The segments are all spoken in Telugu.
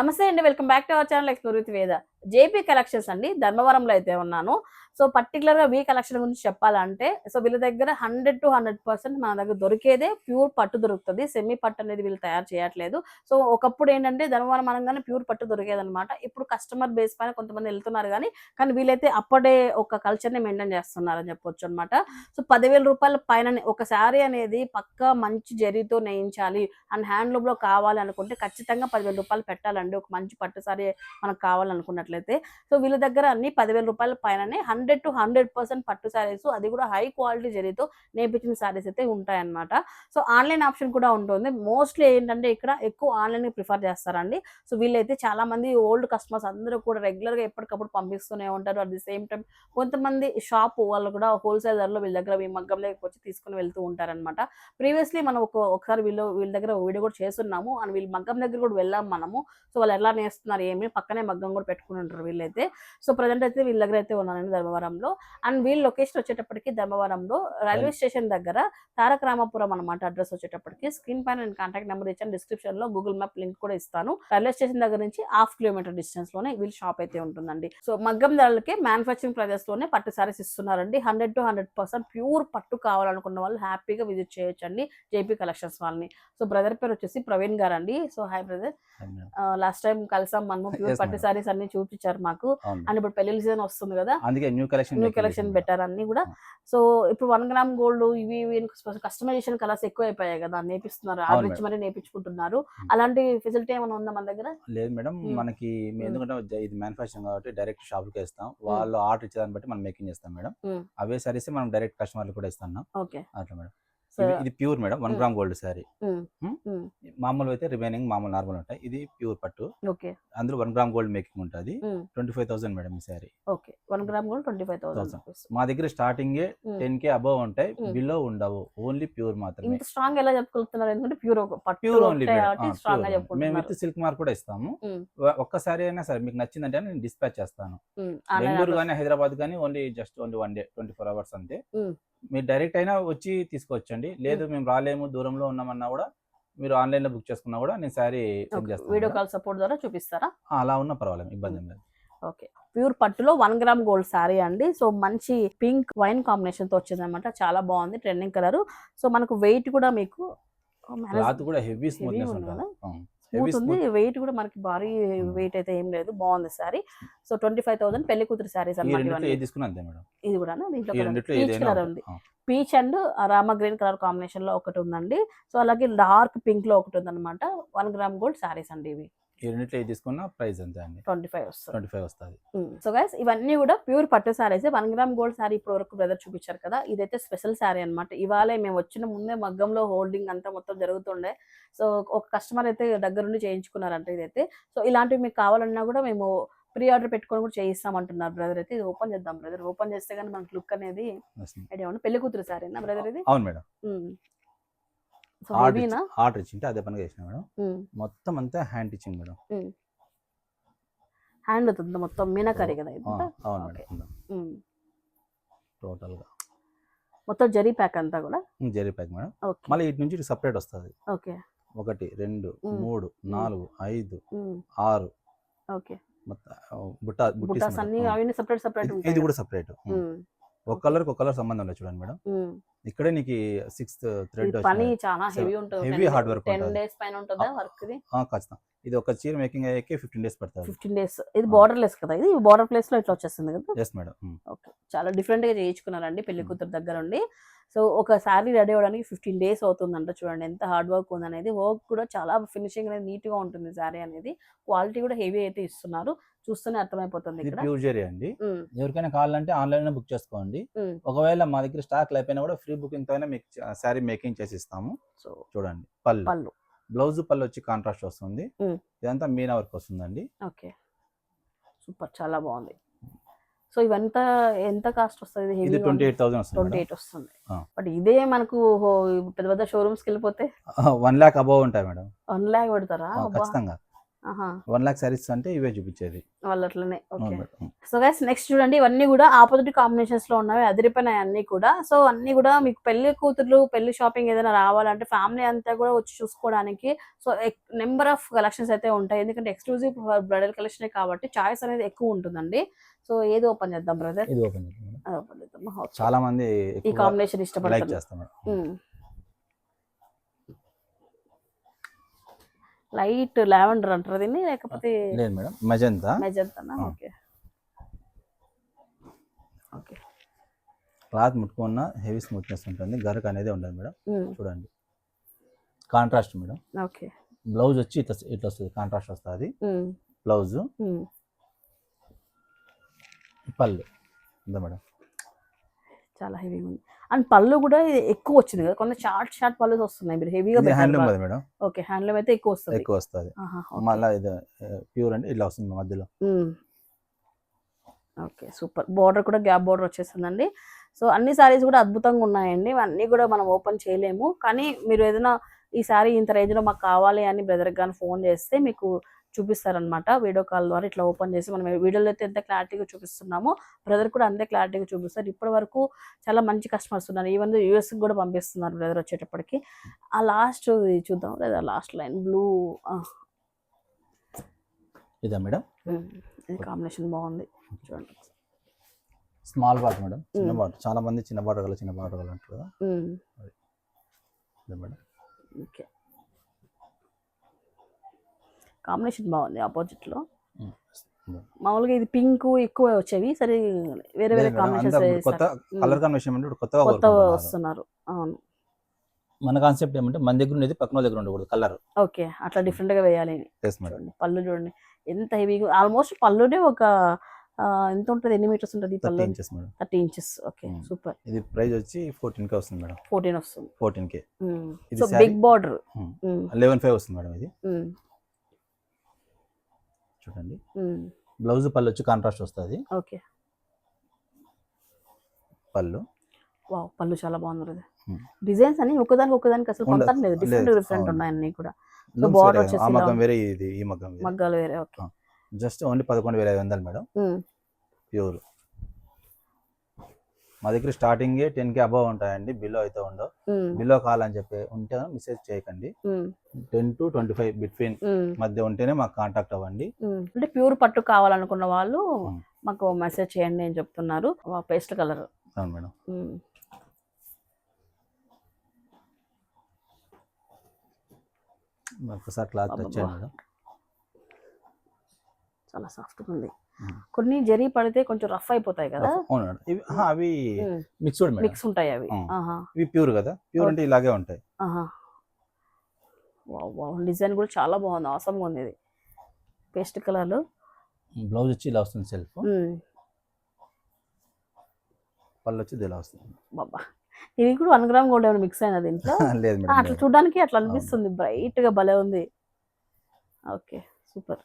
నమస్తే అండి welcome back to our channel explore with Veda. JP collections అండి ధర్మవరంలో అయితే ఉన్నాను. సో పర్టికులర్గా వీ కలెక్షన్ గురించి చెప్పాలంటే సో వీళ్ళ దగ్గర హండ్రెడ్ టు హండ్రెడ్ పర్సెంట్ మన దగ్గర దొరికేదే ప్యూర్ పట్టు దొరుకుతుంది. సెమీ పట్టు అనేది వీళ్ళు తయారు చేయట్లేదు. సో ఒకప్పుడు ఏంటంటే ధర్మవరం అనగానే ప్యూర్ పట్టు దొరికేది అనమాట ఇప్పుడు కస్టమర్ బేస్ పైన కొంతమంది వెళ్తున్నారు కానీ కానీ వీళ్ళైతే అప్పుడే ఒక కల్చర్ని మెయింటైన్ చేస్తున్నారు అని చెప్పొచ్చు అనమాట సో పదివేల రూపాయల పైన ఒక శారీ అనేది పక్కా మంచి జరీతో నేయించాలి. అండ్ హ్యాండ్లూమ్లో కావాలి అనుకుంటే ఖచ్చితంగా పదివేల రూపాయలు పెట్టాలండి. ఒక మంచి పట్టు సారీ మనకు కావాలనుకున్నట్లయితే. సో వీళ్ళ దగ్గర అన్ని పదివేల రూపాయల పైననే హండ్రెడ్ టు హండ్రెడ్ పర్సెంట్ పట్టు శారీస్ అది కూడా హై క్వాలిటీ జరీతో నేర్పించిన శారీస్ అయితే ఉంటాయన్నమాట. సో ఆన్లైన్ ఆప్షన్ కూడా ఉంటుంది. మోస్ట్లీ ఏంటంటే ఇక్కడ ఎక్కువ ఆన్లైన్ ప్రిఫర్ చేస్తారండి. సో వీళ్ళైతే చాలా మంది ఓల్డ్ కస్టమర్స్ అందరూ కూడా రెగ్యులర్గా ఎప్పటికప్పుడు పంపిస్తూనే ఉంటారు. అట్ ది సేమ్ టైం కొంతమంది షాప్ వాళ్ళు కూడా హోల్సేల్ ధరలో వీళ్ళ దగ్గర ఈ మగ్గం దగ్గరికి వచ్చి తీసుకుని వెళ్తూ ఉంటారన్నమాట. ప్రీవియస్లీ మనం ఒక ఒకసారి వీళ్ళు వీళ్ళ దగ్గర వీడియో కూడా చేస్తున్నాము. అండ్ వీళ్ళ మగ్గం దగ్గర కూడా వెళ్ళాం మనము. సో వాళ్ళు ఎలా నేస్తున్నారు ఏమి పక్కనే మగ్గం కూడా పెట్టుకుని ఉంటారు వీళ్ళైతే. సో ప్రజెంట్ అయితే వీళ్ళ దగ్గర అయితే ఉన్నారండి ధర్మవరంలో అండ్ వీళ్ళ లొకేషన్ వచ్చేటప్పటికి ధర్మవరంలో రైల్వే స్టేషన్ దగ్గర తారక రామాపురం అనమాట అడ్రస్ వచ్చేటప్పటికి. స్క్రీన్ పైన నేను కాంటాక్ట్ నెంబర్ ఇచ్చాను డిస్క్రిప్షన్లో గూగుల్ మ్యాప్ లింక్ కూడా ఇస్తాను. రైల్వే స్టేషన్ దగ్గర నుంచి హాఫ్ కిలోమీటర్ డిస్టెన్స్లోనే వీళ్ళ షాప్ అయితే ఉంటుందండి. సో మగ్గం ధరలకి మ్యానుఫాక్చరింగ్ ప్రైజెస్లోనే పట్టు సారీస్ ఇస్తున్నారండి. Hundred to hundred percent pure పట్టు కావాలనుకున్న వాళ్ళు హ్యాపీగా విజిట్ చేయొచ్చండి జేపీ కలెక్షన్స్ వాళ్ళని. సో బ్రదర్ పేరు వచ్చేసి ప్రవీణ్ గారు అండి so hi brother last time కలిసాం మనము ప్యూర్ పట్టు. సారీస్ అన్ని చూపించారు మాకు. అండ్ ఇప్పుడు పెళ్ళి సీజన్ వస్తుంది కదా. అందుకే న్యూ కలెక్షన్ న్యూ కలెక్షన్ పెట్టారు అన్ని కూడా. సో ఇప్పుడు వన్ గ్రామ్ గోల్డ్ ఇవి కస్టమైజేషన్ కలర్స్ ఎక్కువ అయిపోయాయి కదా నేర్పిస్తున్నారు. ఇచ్చి మేడం. మరీ నేర్పించుకుంటున్నారు. Hmm. అలాంటి ఫెసిలిటీ ఏమైనా ఉందా మన దగ్గర? లేదు మేడం మ్మ్. మనకి. ఎందుకంటే ఇది మ్యానుఫాక్చరింగ్ కాబట్టి డైరెక్ట్ షాప్కి ఇస్తాం వాళ్ళు ఆర్డర్ ఇచ్చేదాన్ని బట్టి మనం మేకింగ్ చేస్తాం మేడం. అవే సారీస్ మనం డైరెక్ట్ కస్టమర్లు కూడా ఇస్తున్నాం ఓకే అట్లా మేడం. ఇది pure madam one. Gram gold sari. Hmm. మామూలు అయితే రిమైనింగ్ మామూలు నార్మల్ ఉంటాయి. ఇది ప్యూర్ పట్టు. అందులో వన్ గ్రామ్ గోల్డ్ మేకింగ్ ఉంటుంది. ట్వంటీ ఫైవ్ థౌసండ్ మేడం ఈ sari. Okay. One gram gold twenty five thousand మా దగ్గర స్టార్టింగ్. టెన్ కే అబవ్ ఉంటాయి. బిలో ఉండవు. ఓన్లీ ప్యూర్ మాత్రమే. స్ట్రాంగ్ ఎలా చెప్పుకుంటున్నారు ఎందుకంటే ప్యూర్ ప్యూర్ ఓన్లీ మేము విత్ సిల్క్ మార్క్ కూడా ఇస్తాము. మ్మ్. వ- ఒక్కసారి అయినా సరే మీకు నచ్చిందంటే నేను డిస్పాచ్ చేస్తాను. బెంగళూరు. కానీ హైదరాబాద్ కానీ only just only one day twenty four hours అంతే. మీరు డైరెక్ట్ అయినా వచ్చి తీసుకోవచ్చండి. లేదు మేము. రాలేము దూరంలో ఉన్నామన్నా కూడా మీరు ఆన్లైన్లో బుక్ చేసుకున్నా కూడా నేను సారీ వీడియో. కాల్ సపోర్ట్ ద్వారా చూపిస్తారా? అలా ఉన్నా పర్వాలేదు ఇబ్బంది లేదు. ఓకే. ప్యూర్ పట్టులో వన్ గ్రామ్ గోల్డ్ శారీ అండి. సో మంచి పింక్ వైన్ కాంబినేషన్తో వచ్చింది అనమాట చాలా బాగుంది ట్రెండింగ్ కలర్ సో మనకు వెయిట్ కూడా మీకు క్లాత్ కూడా హెవీ స్మూత్నెస్ ఉంటుంది. స్మూత్ ఉంది. వెయిట్ కూడా మనకి భారీ వెయిట్ అయితే ఏం లేదు. బాగుంది sari. So twenty five thousand పెళ్ళి కూతురు శారీస్ ఈ అనమాట ఇది కూడా దీంట్లో పీచ్ కలర్. ఉంది. Peach and Rama green colour కాంబినేషన్లో ఒకటి ఉందండి. సో అలాగే డార్క్ పింక్లో ఒకటి ఉందన్నమాట. వన్ గ్రామ్ గోల్డ్ శారీస్ అండి ఇవి. ఈ రెండిట్లో ఏది తీసుకున్నా ప్రైస్ అంతే అండి. ట్వంటీ ఫైవ్ వస్తుంది. ట్వంటీ ఫైవ్ వస్తుంది. సో గైస్ ఇవన్నీ కూడా ప్యూర్ పట్టు saris one gram gold sari ఇప్పుడు వరకు బ్రదర్ చూపించారు కదా. ఇదైతే స్పెషల్ సారీ అన్నమాట. ఇవాళ మేము వచ్చిన ముందే మగ్గంలో హోల్డింగ్ అంతా మొత్తం జరుగుతుండే. సో ఒక కస్టమర్ అయితే దగ్గరుండి చేయించుకున్నారంట ఇదైతే. సో ఇలాంటివి మీకు కావాలన్నా కూడా మేము ప్రీ ఆర్డర్ పెట్టుకొని కూడా చేయిస్తామంటున్నారు బ్రదర్ అయితే. ఇది ఓపెన్ చేద్దాం బ్రదర్. ఓపెన్ చేస్తే కానీ మనకి లుక్ అనేది పెళ్ళి కూతురు సారీనా బ్రదర్ ఇది? అవును మేడం. ఆర్డర్ ఇచ్చింటే అదే పనిగా చేసిన మేడం. మొత్తం అంతా హ్యాండ్ ఇచ్చింది మేడం. హ్యాండ్ అవుతుంది మొత్తం మీనాకరీ కదా అవును. Madam um. టోటల్గా మొత్తం జరీ ప్యాక్ అంతా కూడా? Zari pack madam. మళ్ళీ ఇటు నుంచి సపరేట్ వస్తుంది. ఓకే. ఒకటి రెండు. మూడు నాలుగు ఐదు. ఆరు. ఓకే. మొత్తం బుట్ట బుట్టీస్. అన్ని. అవన్నీ సెపరేట్ సెపరేట్ ఇది- కూడా సపరేట్ ఒక కలర్ ఒక కలర్ సంబంధం లేదు చూడండి మేడం. ఇక్కడే నీకు సిక్స్త్ థ్రెడ్ పని చాలా హెవీ ఉంటుంది heavy hard work ten. Days పైన ఉంటుందా వర్క్ ఇది ఖచ్చితంగా ఇది ఒక చీర మేకింగ్ అయ్యాకే ఫిఫ్టీన్ డేస్ పడుతుంది. Fifteen days. ఇది బార్డర్ లెస్ కదా? ఇది బార్డర్ ప్లేస్లో ఇట్లా వచ్చేస్తుంది కదా? Yes madam okay. చాలా డిఫరెంట్గా చేయించుకున్నారండి పెళ్ళి. కూతురు దగ్గర ఉండి. సో ఒక శారీ రెడీ అవ్వడానికి ఫిఫ్టీన్ డేస్ అవుతుందంట చూడండి. ఎంత హార్డ్ వర్క్ ఉంది అనేది వర్క్ కూడా చాలా ఫినిషింగ్ అనేది నీట్గా ఉంటుంది శారీ అనేది. క్వాలిటీ కూడా హెవీ అయితే ఇస్తున్నారు. చూస్తూనే అర్థమైపోతుంది ఇది ఇక్కడ. ప్యూర్ జెరీ అండి. ఎవరికైనా కావాలంటే ఆన్లైన్లో బుక్ చేసుకోండి. ఒకవేళ మా దగ్గర స్టాక్ అయిపోయినా కూడా ఫ్రీ బుకింగ్తో మీకు శారీ మేకింగ్ చేసి ఇస్తాము సో చూడండి. పళ్ళు. పళ్ళు. బ్లౌజ్ పళ్ళు వచ్చి కాంట్రాస్ట్ వస్తుంది. ఇదంతా మీనా వర్క్ వస్తుందండి. ఓకే. సూపర్. చాలా బాగుంది. సో ఇవంతా ఎంత కాస్ట్ వస్తుంది? ఇది twenty eight thousand twenty eight వస్తుంది. బట్ ఇదే మనకు పెద్ద పెద్ద షోరూమ్స్కి వెళ్ళిపోతే? వన్ ల్యాక్ అబౌవ్ ఉంటాయి మేడం. వన్ ల్యాక్ పెడతారా. ఖచ్చితంగా. వన్ లాక్ శారీస్ అంటే ఇవే చూపించేది. వాళ్ళు అట్లనే ఓకే సో గైస్ నెక్స్ట్ చూడండి ఇవన్నీ కూడా ఆపోజిట్ కాంబినేషన్స్లో ఉన్నవి అదిరిపోయినాయి అన్ని కూడా. సో అన్ని కూడా మీకు పెళ్ళి కూతుర్లు పెళ్ళి షాపింగ్ ఏదైనా రావాలంటే ఫ్యామిలీ అంతా కూడా వచ్చి చూసుకోవడానికి సో నెంబర్ ఆఫ్ కలెక్షన్స్ అయితే ఉంటాయి. ఎందుకంటే ఎక్స్క్లూజివ్ బ్రైడల్ కలెక్షన్ కాబట్టి చాయిస్ అనేది ఎక్కువ ఉంటుందండి. సో ఏది ఓపెన్ చేద్దాం బ్రదర్ ఇది ఓపెన్ చేద్దాం. చాలా మంది ఈ కాంబినేషన్ ఇష్టపడతారు చేస్తాం మేడం లైట్ లావెండర్ అంటారు దీన్ని లేకపోతే లేదు మేడం. మజంతా. మెజంతానా. ఓకే. ఓకే. క్లాత్ ముట్టుకున్న హెవీ స్మూత్నెస్ ఉంటుంది. గరక్ అనేది ఉండదు మేడం. చూడండి. Contrast madam. ఓకే. బ్లౌజ్ వచ్చి ఇట్లా ఇట్లా వస్తుంది. కాంట్రాస్ట్ వస్తుంది. బ్లౌజ్. పళ్ళు. ఉందా మేడం. చాలా హెవీగా ఉంది అండ్ పళ్ళు కూడా ఎక్కువ వచ్చింది కదా. కొంత షార్ట్ షార్ట్ పళ్ళు వస్తున్నాయి. మీరు హెవీగా హ్యాండ్లూమ్ కదా మేడం. ఓకే హ్యాండ్లూమ్ అయితే ఎక్కువ వస్తుంది. ఎక్కువ వస్తుంది. మళ్ళీ ఇది ప్యూర్ అంటే ఇట్లా వస్తుంది మధ్యలో. Okay super. బార్డర్ కూడా గ్యాప్ బార్డర్ వచ్చేసిందండి సో అన్ని సారీస్ కూడా అద్భుతంగా ఉన్నాయండి. అన్నీ కూడా మనం ఓపెన్ చేయలేము. కానీ మీరు ఏదైనా ఈ సారీ ఇంత రేంజ్లో మాకు కావాలి అని బ్రదర్కి కానీ ఫోన్ చేస్తే మీకు చూపిస్తారనమాట వీడియో కాల్ ద్వారా ఇట్లా ఓపెన్ చేసి మనం వీడియోలో అయితే ఎంత క్లారిటీగా చూపిస్తున్నామో బ్రదర్ కూడా అంతే క్లారిటీగా చూపిస్తారు. ఇప్పటి వరకు చాలా మంచి కస్టమర్స్ ఉన్నారు. ఈవెన్ యూఎస్కి కూడా పంపిస్తున్నారు బ్రదర్ వచ్చేటప్పటికి. ఆ లాస్ట్ చూద్దాం లేదా లాస్ట్ లైన్ బ్లూ ఇదా మేడం? ఇది కాంబినేషన్ బాగుంది. చూడండి. స్మాల్ బాట్ మేడం. చిన్న మ్మ్. బాట్ చాలా మంది చిన్న బాట కల చిన్న బాట కల అంటారు కదా. మేడం ఓకే కాంబినేషన్ బాగుంది ఆపోజిట్లో మ్మ్. మామూలుగా ఇది పింక్ ఎక్కువ వచ్చేవి సరే వేరే వేరే కాంబినేషన్స్ కలర్ కాంబినేషన్ అంటే కొత్తగా. వస్తున్నారు. అవును. మన కాన్సెప్ట్ ఏమంటే మన దగ్గర ఉండేది పక్కన దగ్గర ఉండకూడదు కలర్. ఓకే అట్లా డిఫరెంట్గా వేయాలి. చూడండి పళ్ళు చూడండి. ఎంత హెవీగా ఆల్మోస్ట్ పళ్ళునే ఒక ఎంత ఉంటుంది ఎన్ని మీటర్స్ ఉంటుంది పళ్ళు? Inches madam thirty inches okay. Super. ఇది ప్రైస్ వచ్చి ఫోర్టీన్ కే వస్తుంది మేడం ఫోర్టీన్ వస్తుంది. Fourteen K. ఇది so? Big border. Eleven five వస్తుంది మేడం ఇది. చూడండి. బ్లౌజ్ పళ్ళు వచ్చి కాంట్రాస్ట్ వస్తుంది. ఓకే. పళ్ళు. వావ్ పళ్ళు చాలా బాగుంది. డిజైన్స్ అన్ని ఒకదానికి ఒకదానికి అసలు. పొందడం లేదు. Different different. ఉన్నాయి అన్ని కూడా. వేరే, వచ్చేసి ఆ మగ్గం. వేరే ఇది ఈ మగ్గం వేరే. మగ్గాలు వేరే ఓకే. జస్ట్ ఓన్లీ పదకొండు వేల ఐదు వందలు మేడం. ప్యూర్ మా దగ్గర స్టార్టింగే టెన్ కే అబవ్ ఉంటాయండి బిలో అయితే ఉండవు. బిలో కావాలని చెప్పి ఉంటే మెసేజ్ చేయకండి. Ten to twenty five between. మధ్య ఉంటేనే మాకు కాంటాక్ట్ అవ్వండి. అంటే ప్యూర్ పట్టు కావాలనుకున్న వాళ్ళు. మాకు మెసేజ్ చేయండి అని చెప్తున్నారు పేస్ట్ కలర్ అవును మేడం ఒకసారి క్లాత్ టచ్ చేయండి మేడం చాలా సాఫ్ట్ ఉంది. కొన్ని జరీ పడితే కొంచెం రఫ్ అయిపోతాయి కదా? ఇవి అవి మిక్స్డ్ మిక్స్ ఉంటాయి అవి. ఆహా. ఇవి ప్యూర్ కదా? ప్యూర్ అంటే ఇలాగే ఉంటాయి. ఆహా. Wow wow. డిజైన్ కూడా చాలా బాగుంది. అవసరంగా ఉంది ఇది. పేస్ట్ కలర్ బ్లౌజ్ వచ్చి ఇలా వస్తుంది సెల్ఫ్. పళ్ళు వచ్చి ఇలా వస్తుంది. బాబా. ఇది కూడా వన్ గ్రామ్ గోల్డ్ ఏమైనా మిక్స్ అయినా దీంట్లో? అట్లా. చూడడానికి అట్లా అనిపిస్తుంది. బ్రైట్గా భలే ఉంది. ఓకే. సూపర్.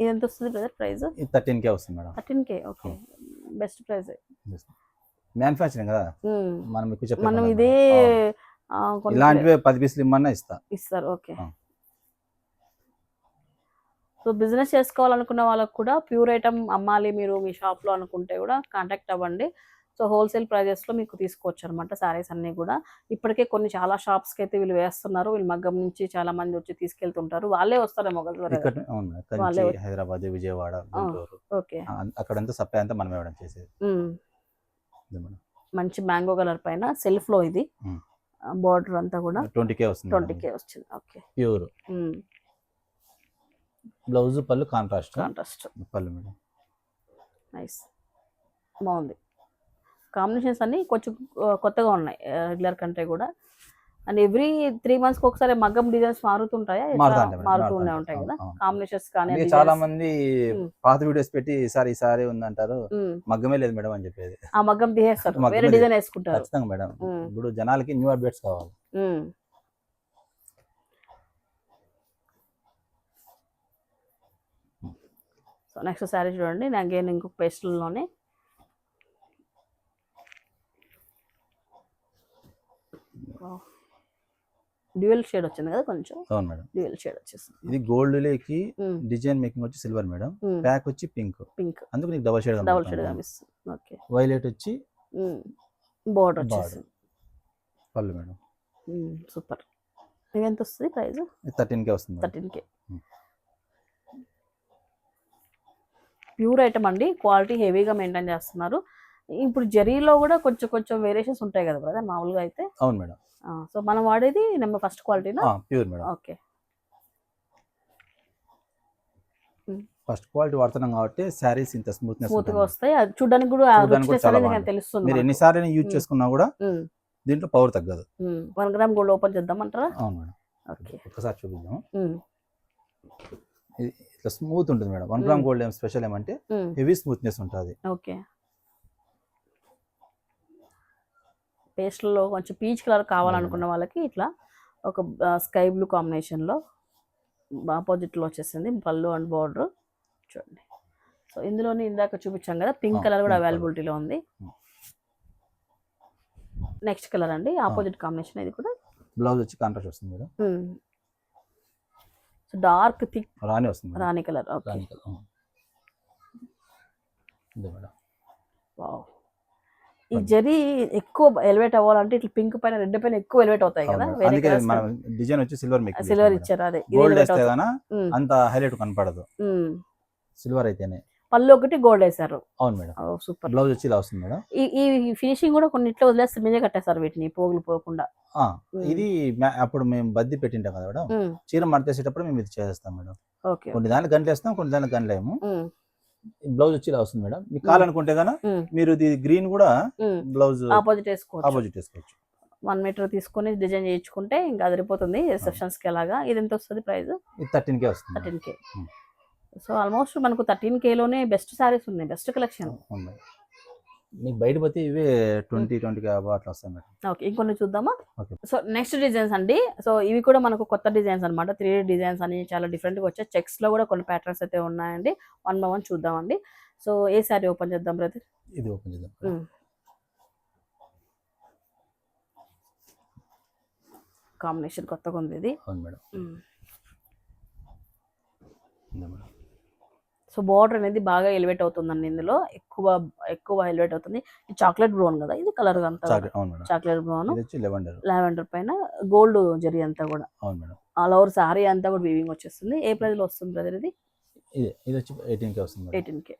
ఇది ఎంత వస్తుంది బ్రదర్ ప్రైస్ ఇది థర్టీన్ కే వస్తుంది madam. Thirteen K okay best price manufacturing కదా? మనం ఎక్కువ మనం ఇదే ఇలాంటివే పది పీసులు ఇమ్మన్నా ఇస్తా. ఇస్తారు ఓకే. సో బిజినెస్ చేసుకోవాలనుకున్న వాళ్ళకు కూడా ప్యూర్ ఐటమ్ అమ్మాలి మీరు మీ షాప్లో అనుకుంటే కూడా కాంటాక్ట్ అవ్వండి. సో హోల్సేల్ ప్రైజెస్లో మీకు తీసుకోవచ్చు అనమాట శారీస్ అన్నీ కూడా. ఇప్పటికే కొన్ని చాలా షాప్స్కి అయితే వీళ్ళు వేస్తున్నారు. వీళ్ళు మగ్గం నుంచి చాలా మంది వచ్చి తీసుకెళ్తుంటారు. వాళ్ళే వస్తారేమో వాళ్ళే కంచి హైదరాబాద్ విజయవాడ ఓకే. అక్కడంతా సప్లై అంతా మనం ఇవ్వడం చేసేది. మంచి మ్యాంగో కలర్ పైన సెల్ఫ్లో ఇది. బార్డర్ అంతా కూడా ట్వంటీ కే వస్తుంది ట్వంటీ కే వచ్చింది. ఓకే. ప్యూర్. బ్లౌజ్ పళ్ళు కాంట్రాస్ట్. కాంట్రాస్ట్. పళ్ళు మేడం. నైస్. బాగుంది. కాంబినేషన్స్ అన్ని కొంచెం కొత్తగా ఉన్నాయి రెగ్యులర్ కంటే కూడా అండ్ ఎవ్రీ త్రీ మంత్స్కి ఒకసారి మగ్గం డిజైన్స్ మారుతుంటాయా మారుతూనే మారుతా ఉంటాయి. కదా కాంబినేషన్స్ కానీ. చాలా మంది. పాత వీడియోస్ పెట్టి ఈసారి ఈసారి ఉందంటారు. మగ్గమే లేదు మేడం అని చెప్పేది ఆ మగ్గం తీసేస్తారు వేరే డిజైన్ వేసుకుంటారు ఖచ్చితంగా మేడం. ఇప్పుడు జనాలకి న్యూ అప్డేట్స్ కావాలి. సో నెక్స్ట్ శారీ చూడండి నేను అగైన్ ఇంకొక పేస్టల్లోనే డ్యూయల్ షేడ్ వచ్చింది కదా కొంచెం? అవును మేడం. డ్యూయల్ షేడ్ వచ్చేసింది. ఇది గోల్డ్ లేకి డిజైన్ మేకింగ్ వచ్చి సిల్వర్ మేడం. ప్యాక్ వచ్చి పింక్. పింక్. అందుకు నీకు డబల్ షేడ్ డబుల్ షేడ్ కనిపిస్తుంది. ఓకే. వైలెట్ వచ్చి బోర్డర్. వచ్చేసింది. పళ్ళు మేడం. సూపర్. ఇవి ఎంత వస్తుంది ప్రైస్? థర్టీన్ కే వస్తుంది. Thirteen K. ప్యూర్ ఐటమ్ అండి. క్వాలిటీ హెవీగా మెయింటైన్ చేస్తున్నారు. ఇప్పుడు జరీలో కూడా కొంచెం కొంచెం వేరియేషన్స్ ఉంటాయి కదా బ్రదర్ మామూలుగా అయితే. అవును మేడం. సో మనం వాడేది number first క్వాలిటీనా pure madam. Okay. First quality వాడుతున్నాం కాబట్టి శారీస్ ఇంత స్మూత్నెస్ స్మూత్గా వస్తాయి. అది చూడడానికి కూడా. తెలుస్తుంది మీరు. ఎన్నిసార్లు యూజ్. చేసుకున్నా కూడా దీంట్లో పవర్ తగ్గదు. వన్ గ్రామ్ గోల్డ్ ఓపెన్ చేద్దామంటారా అవును మేడం. ఓకే. ఒక్కసారి చూపిద్దాం. ఇట్లా స్మూత్ ఉంటుంది మేడం. One gram. గోల్డ్ ఏం స్పెషల్ ఏమంటే హెవీ స్మూత్నెస్ ఉంటుంది. ఓకే. పేస్ట్లో కొంచెం పీచ్ కలర్ కావాలనుకున్న వాళ్ళకి ఇట్లా ఒక స్కై బ్లూ కాంబినేషన్లో ఆపోజిట్లో వచ్చేసింది పళ్ళు అండ్ బార్డర్. చూడండి. సో ఇందులోనే ఇందాక చూపించాం కదా పింక్ కలర్ కూడా. అవైలబిలిటీలో ఉంది. నెక్స్ట్ కలర్ అండి ఆపోజిట్ కాంబినేషన్ ఇది కూడా. బ్లౌజ్ వచ్చి కాంట్రాస్ట్ వస్తుంది madam so dark thick rani వస్తుంది. Rani colour okay. Rani madam. Wow. ఈ జరీ ఎక్కువ ఎలివేట్ అవ్వాలంటే ఇట్లా పింక్ పైన రెడ్ పైన ఎక్కువ ఎలివేట్ అవుతాయి కదా అందుకే మనం డిజైన్ వచ్చి సిల్వర్ మేకింగ్ సిల్వర్ ఇచ్చారు అదే. గోల్డ్ వేస్తే. గానా అంత హైలైట్ కనపడదు. సిల్వర్ అయితేనే. పళ్ళు ఒకటి గోల్డ్ వేశారు. అవును మేడం. సూపర్. బ్లౌజ్ వచ్చి ఇలా వస్తుంది మేడం. ఈ ఫినిషింగ్ కూడా కొన్ని ఇట్లా వదిలేస్తే మీదే కట్టేస్తారు వీటిని పోగులు పోకుండా. ఇది అప్పుడు మేము బద్ది పెట్టింటాం కదా మేడం. చీర మడతేసేటప్పుడు మేము ఇది చేస్తాం మేడం. ఓకే కొన్ని దానికి గంటలేస్తాం కొన్ని దానికి గంటలేము. బ్లౌజ్ వచ్చి ఇలా వస్తుంది మేడం. మీకు కావాలనుకుంటే గానా మీరు ఇది గ్రీన్ కూడా. బ్లౌజ్ ఆపోజిట్ వేసుకోవచ్చు. ఆపోజిట్ వేసుకోవచ్చు. వన్ మీటర్ తీసుకొని డిజైన్ చేయించుకుంటే ఇంకా అదిరిపోతుంది రిసెప్షన్స్కి అలాగా ఇది ఎంత వస్తుంది ప్రైస్ ఇది థర్టీన్ కే వస్తుంది. Thirteen K. సో ఆల్మోస్ట్ మనకు థర్టీన్లోనే బెస్ట్ సారీస్ ఉన్నాయి బెస్ట్ కలెక్షన్. మీకు బయట పోతే ఇవే ట్వంటీ ట్వంటీ అట్లా వస్తాయి మేడం. ఓకే ఇంకొన్ని చూద్దామా? Okay. సో నెక్స్ట్ డిజైన్స్ అండి. సో ఇవి కూడా మనకు కొత్త డిజైన్స్ అన్నమాట. త్రీ డిజైన్స్ అని చాలా different గా వచ్చాయి. చెక్స్లో కూడా కొన్ని ప్యాటర్న్స్ అయితే ఉన్నాయండి. వన్ బై వన్ చూద్దామండి. సో ఏ సారీ ఓపెన్ చేద్దాం బ్రదర్ ఇది ఓపెన్ చేద్దాం. కాంబినేషన్ కొత్తగా ఉంది ఇది. అవును మేడం ఇదే మేడం సో బార్డర్ అనేది బాగా ఎలివేట్ అవుతుందండి ఇందులో. ఎక్కువ ఎక్కువ ఎలివేట్ అవుతుంది. చాక్లెట్ బ్రౌన్ కదా? ఇది కలర్ అంతా చాక్లెట్ బ్రౌన్. లెవెండర్. పైన గోల్డ్ జరీ అంతా కూడా. అవును మేడం. ఆల్ ఓవర్ సారీ అంతా కూడా వీవింగ్ వచ్చేస్తుంది. ఏ ప్రైస్లో వస్తుంది బ్రదర్ ఇది? ఇది వచ్చి ఎయిటీన్ కే వస్తుంది ఎయిటీన్ కే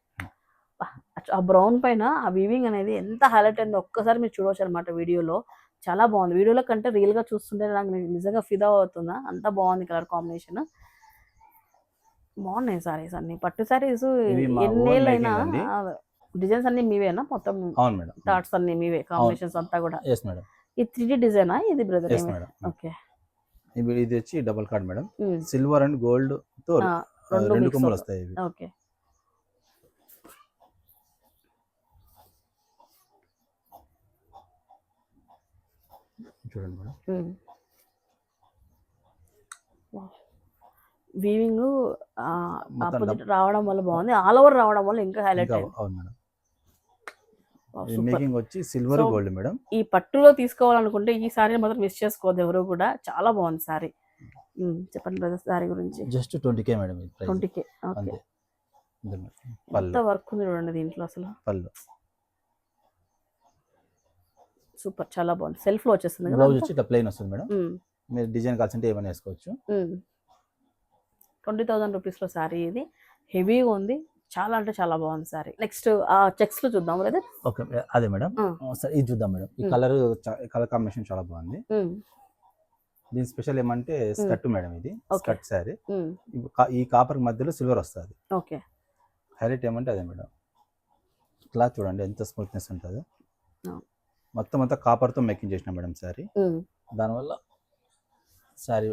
ఆ బ్రౌన్ పైన ఆ వీవింగ్ అనేది ఎంత హైలైట్ అయిందో ఒక్కసారి మీరు చూడవచ్చు అనమాట వీడియోలో. చాలా బాగుంది. వీడియోలో కంటే రియల్గా చూస్తుంటే నాకు నిజంగా ఫిదా అవుతుందా? అంత బాగుంది కలర్ కాంబినేషన్. బాగున్నాయి సారీస్ అన్ని. పట్టు సారీస్ ఎన్నేళ్ళైనా. డిజైన్స్ అన్ని మీవేనా? మొత్తం అవును మేడం. థాట్స్ అన్ని మీవే కాంబినేషన్స్ అంతా కూడా? Yes madam. ఈ త్రీ డి డిజైనా? ఇది బ్రదర్ ఎస్ మేడం. ఓకే. ఇది వచ్చి double cord madam. Silver and గోల్డ్తో రెండు కొమ్మలు. వస్తాయి ఇవి. ఓకే. చూడండి మేడం. వీవింగ్ రావడం వల్ల బాగుంది. ఆల్ ఓవర్ రావడం వల్ల ఇంకా హైలైట్ అవును మేడం. మేకింగ్ వచ్చి సిల్వర్ గోల్డ్ మేడం. ఈ పట్టులో తీసుకోవాలనుకుంటే ఈ సారీ మాత్రం మిస్ చేసుకోవద్దు ఎవరు కూడా. చాలా బాగుంది సారీ చెప్పండి బ్రదర్ సారీ గురించి. Just twenty K madam twenty K okay. ఎంత వర్క్ ఉంది చూడండి దీంట్లో అసలు. పళ్ళు. సూపర్ చాలా బాగుంది. సెల్ఫ్లో వచ్చేస్తుంది కదా బ్లౌజ్ వచ్చి ఇట్లా ప్లెయిన్ వస్తుంది మేడం. మీరు డిజైన్ కావాల్సింటే ఏమైనా వేసుకోవచ్చు. ట్వంటీ థౌసండ్ రూపీస్లో శారీ ఇది. హెవీగా ఉంది. చాలా అంటే చాలా బాగుంది శారీ. నెక్స్ట్ ఆ చెక్స్లో చూద్దాం లేదా ఓకే అదే మేడం. సరే ఇది చూద్దాం మేడం. ఈ. కలర్ కలర్ కాంబినేషన్ చాలా బాగుంది. దీని స్పెషల్ ఏమంటే స్కర్ట్ మేడం ఇది. స్కర్ట్ శారీ. ఈ కాపర్ మధ్యలో సిల్వర్ వస్తుంది. ఓకే. హైలైట్ ఏమంటే అదే మేడం. క్లాత్ చూడండి ఎంత స్మూత్నెస్ ఉంటుందో. మొత్తం అంతా కాపర్తో మేకింగ్ చేసిన మేడం శారీ. దానివల్ల శారీ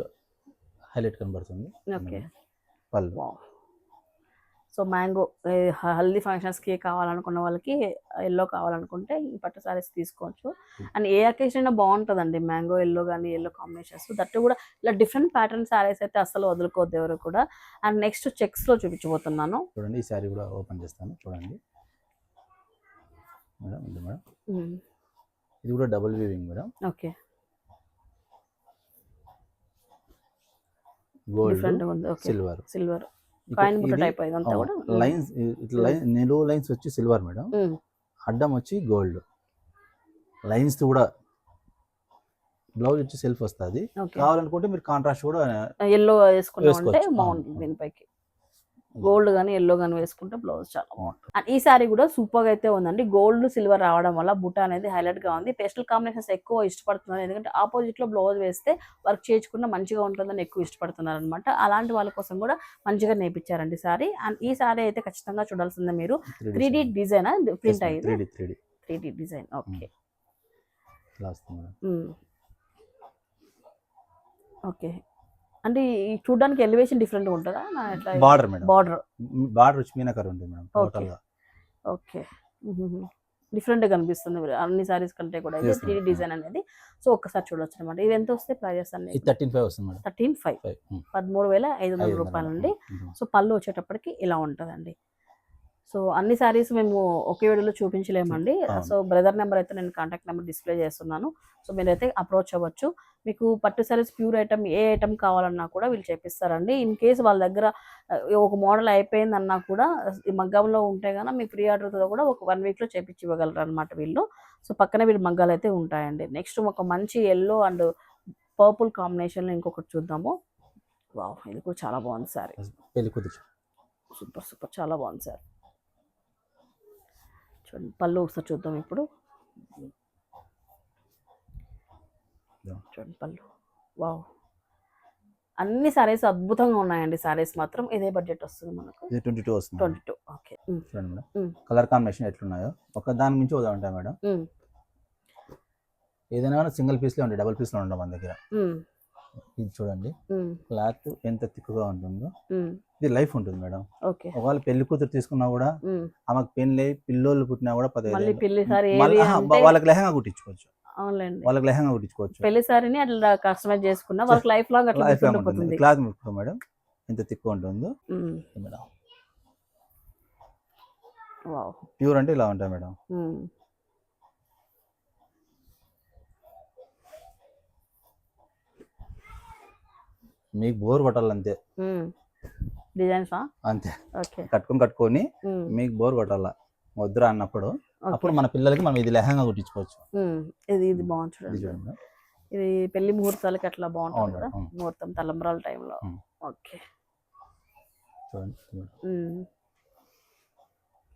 హైలైట్ కనబడుతుంది. ఓకే. పళ్ళు సో మ్యాంగో హల్దీ ఫంక్షన్స్కి కావాలనుకున్న వాళ్ళకి ఎల్లో కావాలనుకుంటే ఈ పట్టు సారీస్ తీసుకోవచ్చు. అండ్ ఏ అకేషన్ అయినా బాగుంటుందండి. మ్యాంగో ఎల్లో కానీ ఎల్లో కాంబినేషన్స్ దట్టు కూడా ఇలా డిఫరెంట్ ప్యాటర్న్ సారీస్ అయితే అసలు వదులుకోవద్దు ఎవరు కూడా. అండ్ నెక్స్ట్ చెక్స్లో చూపించబోతున్నాను. చూడండి ఈ శారీ కూడా ఓపెన్ చేస్తాను. చూడండి. Madam madam. ఇది కూడా double weaving madam. Okay gold silver silver coin type ఇదంతా కూడా? లైన్స్ ఇట్లా లైన్ నిలువు లైన్స్ వచ్చి సిల్వర్ మేడం ఉమ్, అడ్డం వచ్చి గోల్డ్ లైన్స్ కూడా బ్లౌజ్ వచ్చి సెల్ఫ్ వస్తుంది. కావాలనుకుంటే మీరు కాంట్రాస్ట్ కూడా ఎల్లో వేసుకున్నాం అంటే. బాగుంటుంది. దీనిపైకి. గోల్డ్ కానీ ఎల్లో కానీ వేసుకుంటే బ్లౌజ్ చాలా బాగుంటుంది. అండ్ ఈ సారీ కూడా సూపర్గా అయితే ఉందండి. గోల్డ్ సిల్వర్ రావడం వల్ల బుట్ట అనేది హైలైట్గా ఉంది. పేస్టల్ కాంబినేషన్స్ ఎక్కువ ఇష్టపడుతున్నారు. ఎందుకంటే ఆపోజిట్లో బ్లౌజ్ వేస్తే వర్క్ చేయించుకున్న మంచిగా ఉంటుందని ఎక్కువ ఇష్టపడుతున్నారు అనమాట అలాంటి వాళ్ళ కోసం కూడా మంచిగా నేర్పించారండి సారీ. అండ్ ఈ సారీ అయితే ఖచ్చితంగా చూడాల్సిందే మీరు. త్రీ డి డిజైన్ ప్రింట్ అయ్యింది three D design okay okay అంటే ఈ చూడడానికి ఎలివేషన్ డిఫరెంట్ ఉంటుందా? Border madam. బార్డర్ బార్డర్ వచ్చి మీనకర్ ఉంటుంది మేడం టోటల్గా. ఓకే డిఫరెంట్ కనిపిస్తుంది మీరు అన్ని సారీస్ కంటే కూడా. Yes, three. డిజైన్ అనేది. సో ఒక్కసారి చూడొచ్చు అనమాట ఇది ఎంత వస్తే ప్రైజెస్ అన్ని? ఇది థర్టీన్ ఫైవ్ వస్తుంది మేడం. థర్టీన్ ఫైవ్ పదమూడు వేల ఐదు వందల రూపాయలు అండి సో పళ్ళు వచ్చేటప్పటికి ఇలా ఉంటుందండి. సో అన్ని సారీస్ మేము ఒకే వీడియోలో చూపించలేమండి. సో బ్రదర్ నెంబర్ అయితే నేను కాంటాక్ట్ నెంబర్ డిస్ప్లే చేస్తున్నాను. సో మీరైతే అప్రోచ్ అవ్వచ్చు. మీకు పట్టు సారీస్ ప్యూర్ ఐటమ్ ఏ ఐటమ్ కావాలన్నా కూడా వీళ్ళు చేపిస్తారండి. ఇన్ కేసు వాళ్ళ దగ్గర ఒక మోడల్ అయిపోయిందన్నా కూడా ఈ మగ్గంలో ఉంటే కనుక మీకు ఫ్రీ ఆర్డర్తో కూడా ఒక వన్ వీక్లో చేపించి ఇవ్వగలరు అనమాట వీళ్ళు. సో పక్కన వీళ్ళు మగ్గాలు అయితే ఉంటాయండి. నెక్స్ట్ ఒక మంచి ఎల్లో అండ్ పర్పుల్ కాంబినేషన్లో ఇంకొకటి చూద్దాము. వావ్! ఇది కూడా చాలా బాగుంది సారీ. Super super. చాలా బాగుంది సార్. చూడండి పళ్ళు ఒకసారి చూద్దాం ఇప్పుడు. చూడండి పళ్ళు. వావ్. అన్ని సారీస్ అద్భుతంగా ఉన్నాయండి. సారీస్ మాత్రం ఇదే బడ్జెట్ వస్తుంది మనకు. ఇది ట్వంటీ టూ వస్తుంది. ట్వంటీ టూ ఓకే చూడండి మేడం. కలర్ కాంబినేషన్ ఎట్లున్నాయో ఒక దాని మించి ఉదా ఉంటాయి మేడం. ఏదైనా సింగిల్ పీస్లో ఉంటాయి డబుల్ పీస్లో ఉండవు మన దగ్గర. ఇది చూడండి. క్లాత్ ఎంత తిక్కుగా ఉంటుందో. ఇది లైఫ్ ఉంటుంది మేడం. ఓకే. ఒకవేళ పెళ్ళి కూతురు తీసుకున్నా కూడా ఆమెకు పెళ్ళి పిల్లోళ్ళు పుట్టినా కూడా పదిహేను వాళ్ళకి లెహంగా కుట్టించుకోవచ్చు. వాళ్ళకి లెహంగా కుట్టించుకోవచ్చు. పెళ్ళి సారీని అట్లా కస్టమైజ్ చేసుకున్నా వాళ్ళకి లైఫ్ లాంగ్ లైఫ్ లాంగ్ ఉంటుంది. క్లాత్ ముట్టుకో మేడం. ఎంత తిక్కువ ఉంటుందో. మేడం. ప్యూర్ అంటే ఇలా ఉంటాయి మేడం. మీకు బోర్ కొట్టాలంతే. డిజైన్సా అంతే. ఓకే. కట్టుకొని కట్టుకొని మీకు బోర్ కొట్టాల. వద్దురా అన్నప్పుడు. అప్పుడు మన పిల్లలకి మనం ఇది లెహంగా కుట్టించుకోవచ్చు. ఇది ఇది బాగుంది ఇది పెళ్ళి ముహూర్తాలకి అట్లా బాగుంటుంది కదా. ముహూర్తం తలంబ్రాల టైంలో. ఓకే.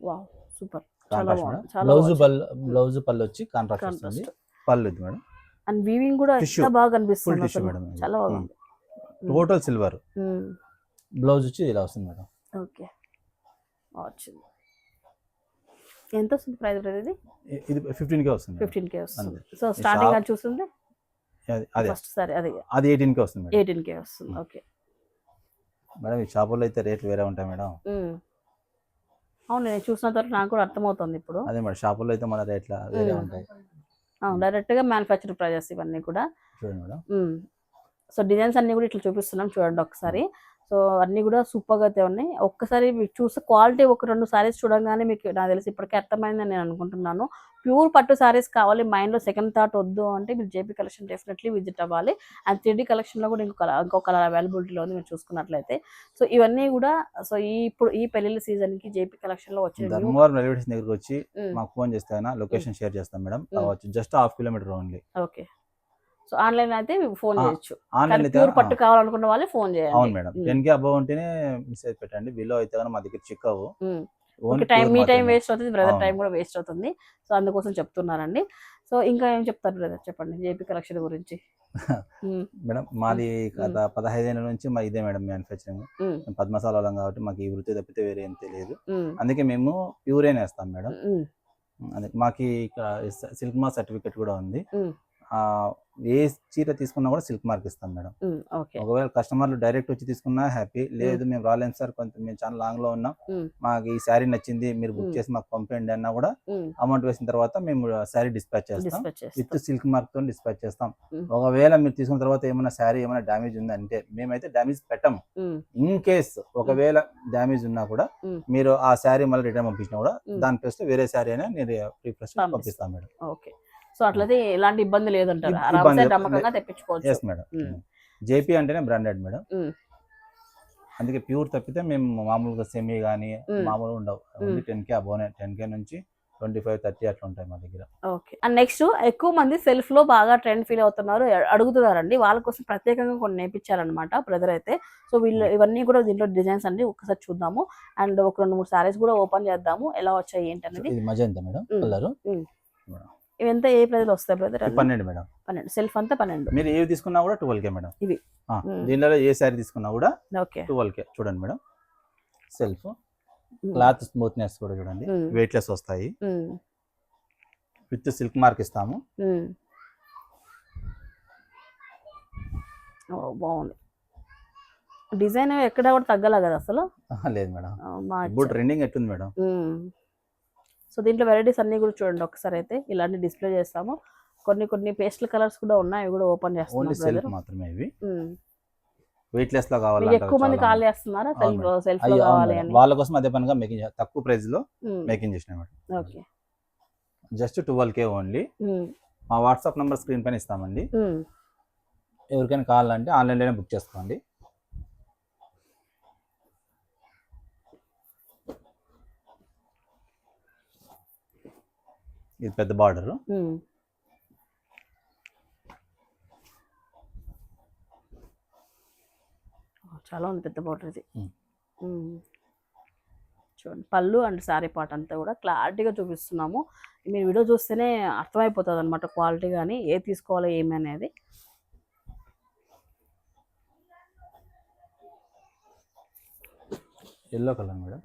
Wow super. చాలా బాగుంది. బ్లౌజ్. పళ్ళు బ్లౌజ్ పళ్ళు వచ్చి కాంట్రాస్ట్ వస్తుంది. పళ్ళు ఇది మేడం. అండ్ వీవింగ్ కూడా. ఎంత బాగా కనిపిస్తుంది. చాలా. బాగుంది. టోటల్ సిల్వర్ బ్లౌజ్ వచ్చి ఇలా వస్తుంది మేడం. ఓకే. వచ్చింది. ఎంత వస్తుంది ప్రైస్ ఇది? ఇ- ఇది ఫిఫ్టీన్ కే వస్తుంది. ఫిఫ్టీన్ కే వస్తుంది. సో స్టార్టింగ్ అది చూస్తుంది అది- అదే. ఫస్ట్ సారీ అది. అది ఎయిటీన్ కే వస్తుంది ఎయిటీన్ కే వస్తుంది. ఓకే. మేడం ఈ షాపుల్లో అయితే రేట్లు వేరే ఉంటాయి మేడం. అవును నేను చూసిన తర్వాత నాకు కూడా అర్థమవుతుంది ఇప్పుడు. అదే మేడం షాపుల్లో అయితే మన రేట్ల వేరే. ఉంటాయి. డైరెక్ట్గా మ్యానుఫ్యాక్చర్ ప్రైజెస్ ఇవన్నీ కూడా. చూడండి మేడం. సో డిజైన్స్ అన్ని కూడా ఇట్లా చూపిస్తున్నాం. చూడండి ఒకసారి. సో అన్ని కూడా సూపర్గా అయితే ఉన్నాయి. ఒక్కసారి మీకు చూస్తే క్వాలిటీ ఒక రెండు సారీస్ చూడంగానే మీకు నాకు తెలిసి ఇప్పటికే అర్థమైందని నేను అనుకుంటున్నాను. ప్యూర్ పట్టు సారీస్ కావాలి మైండ్లో సెకండ్ థాట్ వద్దు అంటే మీరు జేపీ కలెక్షన్ డెఫినెట్లీ విజిట్ అవ్వాలి. అండ్ త్రీ కలెక్షన్లో కూడా ఇంకో కలర్ ఇంకో కలర్ అవైలబిలిటీలో ఉంది మీరు చూసుకున్నట్లయితే. సో ఇవన్నీ కూడా సో ఈ ఇప్పుడు ఈ పెళ్ళిళ్ళ సీజన్కి జేపీ కలెక్షన్లో వచ్చిన new- ధర్మవరం రైల్వే స్టేషన్ దగ్గరికి వచ్చి మాకు ఫోన్ చేస్తే లొకేషన్ షేర్ చేస్తాం madam. Just half kilometre only. Okay. So online అయితే ఫోన్ చేయొచ్చు. ఆన్లైన్ అయితే పట్టు కావాలనుకున్న వాళ్ళే ఫోన్ అవును చేయాలి madam. Um. Ten K above ఉంటేనే మెసేజ్ పెట్టండి. బిలో అయితే కానీ మా దగ్గర చెక్ అవ్వు ఉమ్. Only ఓకే టైం మీ టైం. వేస్ట్ అవుతుంది బ్రదర్ అవును. టైం కూడా వేస్ట్ అవుతుంది. సో అందుకోసం చెప్తున్నారండి సో ఇంకా ఏం చెప్తారు బ్రదర్? చెప్పండి. జేపీ కలెక్షన్ గురించి. మేడం మాది గత పదహైదు ఏళ్ళ నుంచి మా ఇదే మేడం మ్యానుఫ్యాక్చరింగ్ పద్మశాల వాళ్ళం కాబట్టి మాకు ఈ వృత్తి తప్పితే వేరే ఏం తెలియదు. అందుకే మేము ప్యూరే వేస్తాం మేడం. అందుకే మాకు ఇక్కడ సిల్క్ మార్క్ సర్టిఫికెట్ కూడా ఉంది. ఏ చీర తీసుకున్నా కూడా సిల్క్ మార్క్ ఇస్తాం మేడం. ఒకవేళ కస్టమర్లు డైరెక్ట్ వచ్చి తీసుకున్నా హ్యాపీ. లేదు మేము రాలేము సార్ కొంచెం మేము చాలా లాంగ్లో ఉన్నాం మాకు ఈ శారీ నచ్చింది మీరు బుక్. చేసి మాకు పంపండి అన్నా కూడా అమౌంట్ వేసిన తర్వాత మేము శారీ డిస్పాచ్ చేస్తాం. విత్ సిల్క్ మార్క్తో డిస్పాచ్ చేస్తాం. ఒకవేళ మీరు తీసుకున్న తర్వాత ఏమైనా శారీ ఏమైనా డ్యామేజ్ ఉంది అంటే మేమైతే డ్యామేజ్ పెట్టము. ఇన్ కేస్ ఒకవేళ డ్యామేజ్ ఉన్నా కూడా. మీరు ఆ శారీ మళ్ళీ రిటర్న్ పంపించినా కూడా. దాని ప్లస్ వేరే శారీ అయినా నేను ప్రిఫరెన్స్ పంపిస్తాం. పంపిస్తాం మేడం. ఓకే. సో అట్లయితే ఎలాంటి ఇబ్బంది లేదంటారు. ఆరామ్సే నమ్మకంగా తెప్పించుకోవచ్చు. Yes madam. జేపీ అంటేనే బ్రాండెడ్ మేడం. అందుకే ప్యూర్ తప్పితే మేము మామూలుగా సెమీ కానీ మ్మ్. మామూలు ఉండవు. ఓన్లీ టెన్ కే అబోనే టెన్ కే నుంచి ట్వంటీ ఫైవ్ థర్టీ అట్లా ఉంటాయి మా దగ్గర. ఓకే అండ్ నెక్స్ట్ ఎక్కువ మంది సెల్ఫ్లో బాగా ట్రెండ్ ఫీల్ అవుతున్నారు. అడుగుతున్నారండి. వాళ్ళ కోసం ప్రత్యేకంగా కొన్ని నేర్పించారనమాట బ్రదర్ అయితే. సో వీళ్ళు ఇవన్నీ కూడా దీంట్లో డిజైన్స్ అండి ఒకసారి చూద్దాము. అండ్ ఒక రెండు మూడు సారీస్ కూడా ఓపెన్ చేద్దాము. ఎలా వచ్చాయి ఏంటి అనేది. ఇది మజంతా మేడం. కలర్ ఇవి ఎంత ఏ ప్రైస్లో వస్తాయి బ్రదర్ పన్నెండు మేడం. పన్నెండు. సెల్ఫ్ అంతా పన్నెండు. మీరు ఏవి తీసుకున్నా కూడా ట్వెల్వ్ కే మేడం. ఇవి. దీనిలో ఏ శారీ తీసుకున్నా కూడా ఓకే. ట్వెల్వ్ కే చూడండి మేడం. సెల్ఫ్. క్లాత్ స్మూత్నెస్ కూడా చూడండి. వెయిట్లెస్ వస్తాయి. విత్ సిల్క్ మార్క్ ఇస్తాము. బాగుంది. డిజైన్ ఎక్కడ కూడా తగ్గలే కదా అసలు? లేదు మేడం. ఇప్పుడు ట్రెండింగ్ ఎట్టుంది మేడం? సో దీంట్లో వెరైటీస్ అన్ని కూడా చూడండి ఒకసారి అయితే. ఇలాంటి డిస్ప్లే చేస్తాము. కొన్ని కొన్ని పేస్టల్ కలర్స్ కూడా ఉన్నాయి కూడా ఓపెన్ brother. మాత్రమే ఇవి. వెయిట్లెస్లో మీకు కావాలంటే ఎక్కువ మంది కాల్ చేస్తున్నారా? సెల్ఫ్లో కావాలి. అని. వాళ్ళ కోసం అదే పనిగా మేకింగ్ తక్కువ ప్రైస్లో మేకింగ్ చేసిన okay. Just twelve K only మా వాట్సాప్ నెంబర్ స్క్రీన్ పైన ఇస్తామండి. ఎవరికైనా కావాలంటే ఆన్లైన్లోనే బుక్ చేసుకోండి. ఇది పెద్ద బార్డర్. చాలా ఉంది పెద్ద బార్డర్ ఇది. చూడండి పళ్ళు అండ్ శారీ పార్ట్ అంతా కూడా క్లారిటీగా చూపిస్తున్నాము. మీరు వీడియో చూస్తేనే అర్థమైపోతుంది అనమాట క్వాలిటీ కానీ ఏ తీసుకోవాలో ఏమి అనేది. Yellow colour madam.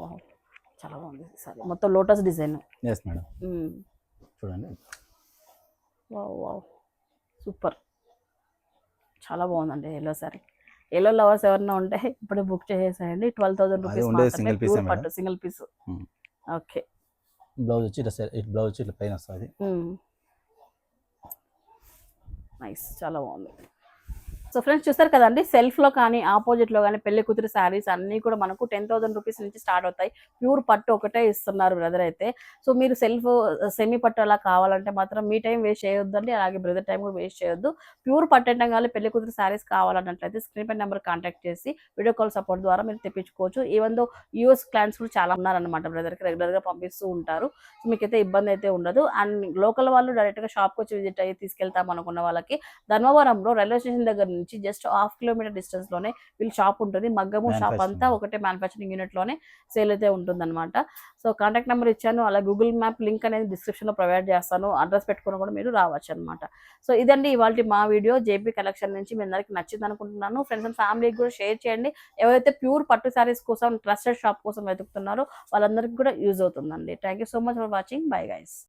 వావ్. చాలా బాగుంది సరే మొత్తం లోటస్ డిజైన్. ఎస్ మేడం చూడండి. Wow wow. సూపర్. చాలా బాగుందండి ఎల్లో సారీ ఎల్లో లవర్స్ ఎవరైనా ఉంటే ఇప్పుడే బుక్ చేసేసేయండి ట్వెల్వ్ థౌసండ్ రూపీస్ ఉండేది మాత్రమే single piece ప్యూర్ ఏ పట్టు single piece Hmm. Okay. Blouse వచ్చి ఇట్లా బ్లౌజ్ వచ్చి ఇట్లా పైన వస్తుంది. నైస్ చాలా బాగుంది. సో ఫ్రెండ్స్ చూస్తారు కదండి? సెల్ఫ్లో కానీ ఆపోజిట్లో కానీ పెళ్ళి కూతురు శారీస్ అన్నీ కూడా మనకు టెన్ థౌసండ్ రూపీస్ నుంచి స్టార్ట్ అవుతాయి. ప్యూర్ పట్టు ఒకటే ఇస్తున్నారు బ్రదర్ అయితే. సో మీరు సెల్ఫ్ సెమీ పట్టు అలా కావాలంటే మాత్రం మీ టైం వేస్ట్ చేయొద్దండి. అలాగే బ్రదర్ టైం కూడా వేస్ట్ చేయొద్దు. ప్యూర్ పట్టు అంటే కానీ పెళ్ళి కూతురు శారీస్ కావాలన్నట్లయితే స్క్రీన్ పై నెంబర్ కాంటాక్ట్ చేసి వీడియో కాల్ సపోర్ట్ ద్వారా మీరు తెప్పించుకోవచ్చు. ఈవెన్ దో యూఎస్ క్లయింట్స్ కూడా చాలా ఉన్నారనమాట బ్రదర్కి రెగ్యులర్గా పంపిస్తూ ఉంటారు. సో మీకైతే ఇబ్బంది అయితే ఉండదు. అండ్ లోకల్ వాళ్ళు డైరెక్ట్గా షాప్కి వచ్చి విజిట్ అయ్యి తీసుకెళ్తాం అనుకున్న వాళ్ళకి ధర్మవరంలో రైల్వే స్టేషన్ దగ్గర నుంచి జస్ట్ హాఫ్ కిలోమీటర్ డిస్టెన్స్లోనే వీళ్ళ షాప్ ఉంటుంది. మగ్గము షాప్ అంతా. ఒకటే మ్యానుఫ్యాక్చరింగ్ యూనిట్లోనే సేల్ అయితే ఉంటుందన్నమాట. సో కాంటాక్ట్ నెంబర్ ఇచ్చాను. అలా గూగుల్ మ్యాప్ లింక్ అనేది డిస్క్రిప్షన్లో ప్రొవైడ్ చేస్తాను. అడ్రస్ పెట్టుకుని కూడా మీరు రావచ్చు అనమాట సో ఇదండి ఇవాళ మా వీడియో జేపీ కలెక్షన్ నుంచి మీ అందరికి నచ్చింది అనుకుంటున్నాను. ఫ్రెండ్స్ అండ్ ఫ్యామిలీకి కూడా షేర్ చేయండి. ఎవరైతే ప్యూర్ పట్టు శారీస్ కోసం ట్రస్టెడ్ షాప్ కోసం వెతుకుతున్నారో వాళ్ళందరికీ కూడా యూజ్ అవుతుందండి. Thank you so much for watching bye guys